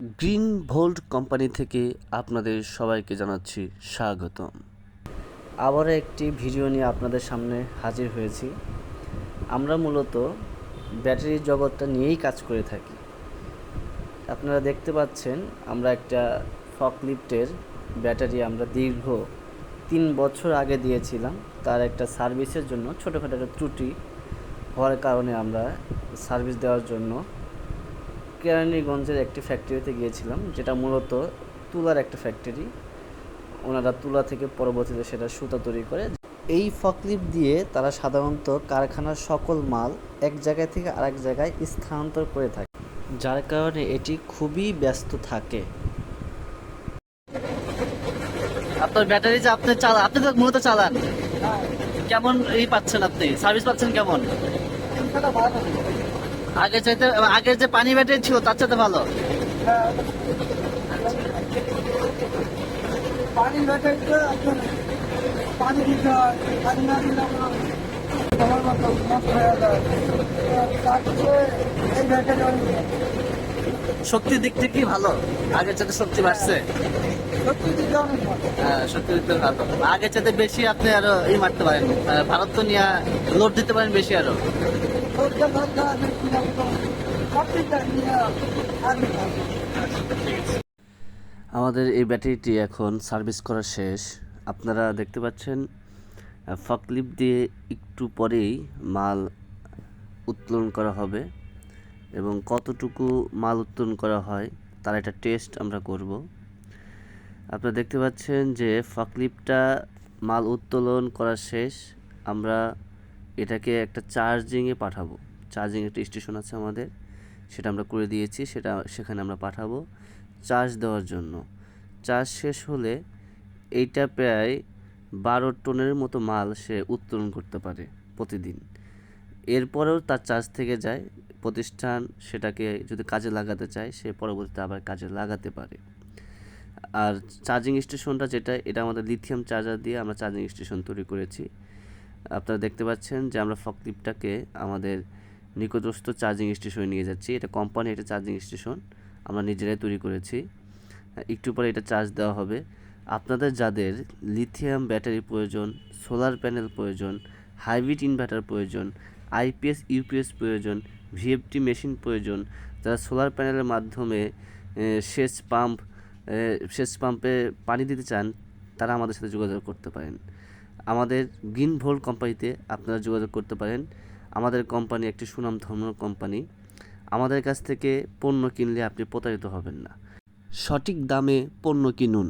Green volt company থেকে আপনাদের সবাইকে জানাচ্ছি স্বাগতম। আবারও একটি ভিডিও নিয়ে আপনাদের সামনে হাজির হয়েছি। আমরা মূলত ব্যাটারি জগৎটা নিয়েই কাজ করে থাকি। আপনারা দেখতে পাচ্ছেন, আমরা একটা ফকলিফটের ব্যাটারি আমরা দীর্ঘ তিন বছর আগে দিয়েছিলাম। তার একটা সার্ভিসের জন্য ছোটোখাটো একটা ত্রুটি হওয়ার কারণে আমরা সার্ভিস দেওয়ার জন্য কেরানীগঞ্জের একটি ফ্যাক্টরিতে গিয়েছিলাম, যেটা মূলত তুলার একটা ফ্যাক্টরি ওনারা তুলা থেকে পরবর্তীতে সেটা সুতা তৈরি করে। এই ফকলিপ দিয়ে তারা সাধারণত কারখানার সকল মাল এক জায়গা থেকে আরেক জায়গায় স্থানান্তর করে থাকে, যার কারণে এটি খুবই ব্যস্ত থাকে। আপনার ব্যাটারি যে আপনি চালান আপনি তো মূলত চালান। কেমন এই পাচ্ছেন আপনি? সার্ভিস পাচ্ছেন কেমন? আগে চাইতে আগের যে পানি ব্যাটারি ছিল তার চাইতে ভালো। পানি ব্যাটারিটা পানি দিতে হয় পানি না দিলে আমার মতো নষ্ট হয়ে যায়। এই ব্যাটারি শক্তির দিক থেকে ভালো? আগের চাইতে শক্তি বাড়ছে? দিতে হ্যাঁ, শক্তি দিক থেকে ভালো। আগের চাইতে বেশি আপনি আরও ই মারতে পারেন। ভারত তো নিয়ে লোড দিতে পারেন বেশি আরও। আমাদের এই ব্যাটারিটি এখন সার্ভিস করা শেষ। আপনারা দেখতে পাচ্ছেন ফকলিপ দিয়ে একটু পরেই মাল উত্তোলন করা হবে এবং কতটুকু মাল উত্তোলন করা হয় তার একটা টেস্ট আমরা করব। আপনারা দেখতে পাচ্ছেন যে ফকলিপটা মাল উত্তোলন করা শেষ। আমরা এটাকে একটা চার্জিংয়ে পাঠাবো। চার্জিং একটা স্টেশন আছে আমাদের। সেটা আমরা করে দিয়েছি, সেটা সেখানে আমরা পাঠাবো চার্জ দেওয়ার জন্য। চার্জ শেষ হলে এইটা প্রায় বারো টনের মতো মাল সে উত্তোলন করতে পারে প্রতিদিন। এরপরেও তার চার্জ থেকে যায়। প্রতিষ্ঠান সেটাকে যদি কাজে লাগাতে চায়, সে পরবর্তীতে আবার কাজে লাগাতে পারে। আর চার্জিং স্টেশনটা যেটা, এটা আমাদের লিথিয়াম চার্জার দিয়ে আমরা চার্জিং স্টেশন তৈরি করেছি। আপনারা দেখতে পাচ্ছেন যে আমরা ফকলিপটাকে আমাদের নিকটস্থ চার্জিং স্টেশনে নিয়ে যাচ্ছি। এটা কোম্পানি এটা চার্জিং স্টেশন আমরা নিজেরাই তৈরি করেছি। একটু পরে এটা চার্জ দেওয়া হবে। আপনাদের যাদের লিথিয়াম ব্যাটারি প্রয়োজন সোলার প্যানেল প্রয়োজন হাইব্রিড ইনভার্টার প্রয়োজন আইপিএস ইউপিএস প্রয়োজন ভিএফটি মেশিন প্রয়োজন, যারা সোলার প্যানেলের মাধ্যমে সেচ পাম্প সেচ পাম্পে পানি দিতে চান, তারা আমাদের সাথে যোগাযোগ করতে পারেন। আমাদের গ্রিন ভোল্ট কোম্পানিতে আপনারা যোগাযোগ করতে পারেন। আমাদের কোম্পানি একটি সুনাম ধর্ম কোম্পানি আমাদের কাছ থেকে পণ্য কিনলে আপনি প্রতারিত হবেন না। সঠিক দামে পণ্য কিনুন।